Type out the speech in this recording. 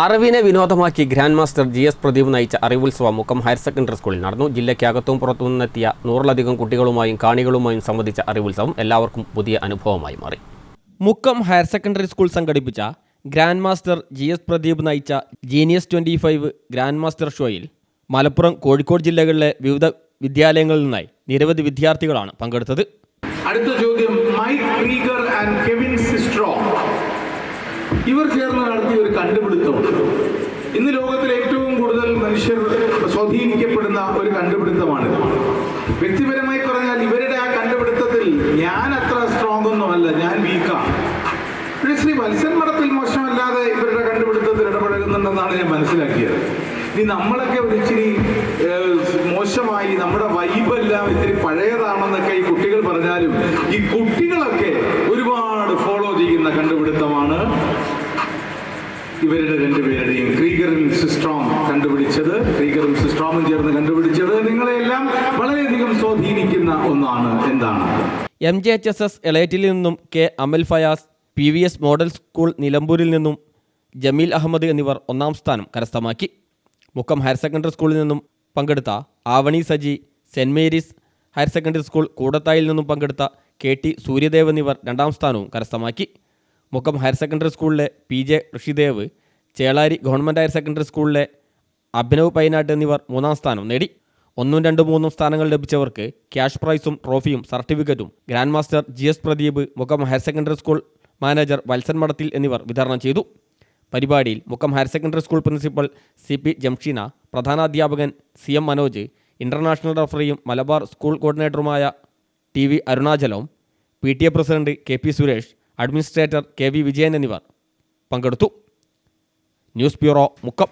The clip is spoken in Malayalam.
അറിവിനെ വിനോദമാക്കി grand master G S Pradeep നയിച്ച അറിവുത്സവം മുക്കം ഹയർ സെക്കൻഡറി സ്കൂളിൽ നടന്നു. ജില്ലയ്ക്കകത്തും പുറത്തു നിന്നെത്തിയ നൂറിലധികം കുട്ടികളുമായും കാണികളുമായും സംബന്ധിച്ച അറിവുത്സവം എല്ലാവർക്കും പുതിയ അനുഭവമായി മാറി. മുക്കം ഹയർ സെക്കൻഡറി സ്കൂൾ സംഘടിപ്പിച്ച grand master G S Pradeep നയിച്ച genius twenty five grand master ഷോയിൽ മലപ്പുറം കോഴിക്കോട് ജില്ലകളിലെ വിവിധ വിദ്യാലയങ്ങളിൽ നിന്നായി നിരവധി വിദ്യാർത്ഥികളാണ് പങ്കെടുത്തത്. അടുത്ത ചോദ്യം മൈക്ക് ആൻഡ് കെവിൻ സിസ്ട്രോ ഇവർ ചേർന്ന് നടത്തിയ ഒരു കണ്ടുപിടുത്തമുണ്ട് ഇന്ന് ലോകത്തിൽ ഏറ്റവും കൂടുതൽ മനുഷ്യർ സ്വാധീനിക്കപ്പെടുന്ന ഒരു കണ്ടുപിടുത്തമാണ്. വ്യക്തിപരമായി പറഞ്ഞാൽ ഇവരുടെ ആ കണ്ടുപിടുത്തത്തിൽ ഞാൻ അത്ര സ്ട്രോങ് ഒന്നുമല്ല ഞാൻ വീക്കാണ് ശ്രീ മത്സ്യൻ മഠത്തിൽ മോശമല്ലാതെ ഇവരുടെ കണ്ടുപിടുത്തത്തിൽ ഇടപഴകുന്നുണ്ടെന്നാണ് ഞാൻ മനസ്സിലാക്കിയത്. ഇനി നമ്മളൊക്കെ ഒരു ഇച്ചിരി മോശമായി നമ്മുടെ വൈബെല്ലാം ഇത്തിരി പഴയതാണെന്നൊക്കെ ഈ കുട്ടികൾ പറഞ്ഞാലും ഈ കുട്ടികളൊക്കെ ഇവരുടെ രണ്ടുപേരുടെയും ക്രീഗറും സിസ്ട്രോം കണ്ടുപിടിച്ചത്. ക്രീഗറും സിസ്ട്രോമും ചേർന്ന് കണ്ടുപിടിച്ചത്. നിങ്ങളെല്ലാം വളരെയധികം സ്വാധീനിക്കുന്ന ഒന്നാണ് എന്താണ്? M J H S S Elettil നിന്നും K. Amal Fayas P V S model school നിലമ്പൂരിൽ നിന്നും ജമീൽ അഹമ്മദ് എന്നിവർ ഒന്നാം സ്ഥാനം കരസ്ഥമാക്കി. മുക്കം ഹയർ സെക്കൻഡറി സ്കൂളിൽ നിന്നും പങ്കെടുത്ത Avani Saji saint Mary's higher secondary school കൂടത്തായിൽ നിന്നും പങ്കെടുത്ത കെ ടി സൂര്യദേവ് എന്നിവർ രണ്ടാം സ്ഥാനവും കരസ്ഥമാക്കി. മുക്കം ഹയർ സെക്കൻഡറി സ്കൂളിലെ P J Rishidev Chelari government higher secondary സ്കൂളിലെ അഭിനവ് പൈനാട്ട് എന്നിവർ മൂന്നാം സ്ഥാനം നേടി. ഒന്നും രണ്ടും മൂന്നും സ്ഥാനങ്ങൾ ലഭിച്ചവർക്ക് ക്യാഷ് പ്രൈസും ട്രോഫിയും സർട്ടിഫിക്കറ്റും grand master G S Pradeep Mukkam higher secondary school manager Valsan Madathil എന്നിവർ വിതരണം ചെയ്തു. പരിപാടിയിൽ Mukkam higher secondary school principal C P Jamsheena പ്രധാനാധ്യാപകൻ C M Manoj international റഫറിയും മലബാർ സ്കൂൾ കോർഡിനേറ്ററുമായ T V അരുണാചലവും P T A president K P Suresh administrator K V Vijayan എന്നിവർ പങ്കെടുത്തു. News bureau Mukkam.